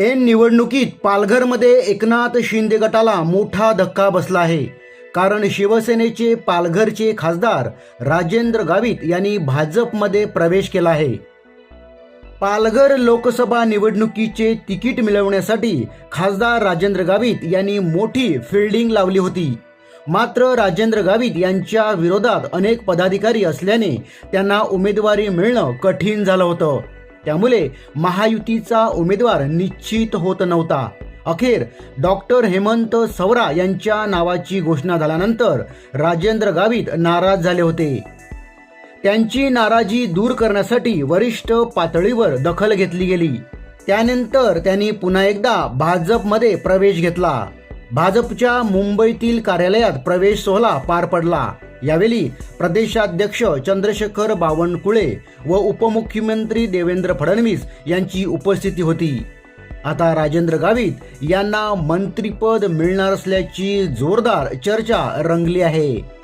ऐन निवडणुकीत पालघरमध्ये एकनाथ शिंदे गटाला मोठा धक्का बसला आहे. कारण शिवसेनेचे पालघरचे खासदार राजेंद्र गावित यांनी भाजपमध्ये प्रवेश केला आहे. पालघर लोकसभा निवडणुकीचे तिकीट मिळवण्यासाठी खासदार राजेंद्र गावित यांनी मोठी फिल्डिंग लावली होती. मात्र राजेंद्र गावित यांच्या विरोधात अनेक पदाधिकारी असल्याने त्यांना उमेदवारी मिळणं कठीण झालं होतं. त्यामुळे महायुतीचा उमेदवार निश्चित होत नव्हता. अखेर डॉक्टर हेमंत सवरा यांच्या नावाची घोषणा झाल्यानंतर राजेंद्र गावित नाराज झाले होते. त्यांची नाराजी दूर करण्यासाठी वरिष्ठ पातळीवर दखल घेतली गेली. त्यानंतर त्यांनी पुन्हा एकदा भाजपमध्ये प्रवेश घेतला. भाजपच्या मुंबईतील कार्यालयात प्रवेश सोहळा पार पडला. यावेळी प्रदेशाध्यक्ष चंद्रशेखर बावनकुळे व उपमुख्यमंत्री देवेंद्र फडणवीस यांची उपस्थिती होती. आता राजेंद्र गावित यांना मंत्रीपद मिळणार असल्याची जोरदार चर्चा रंगली आहे.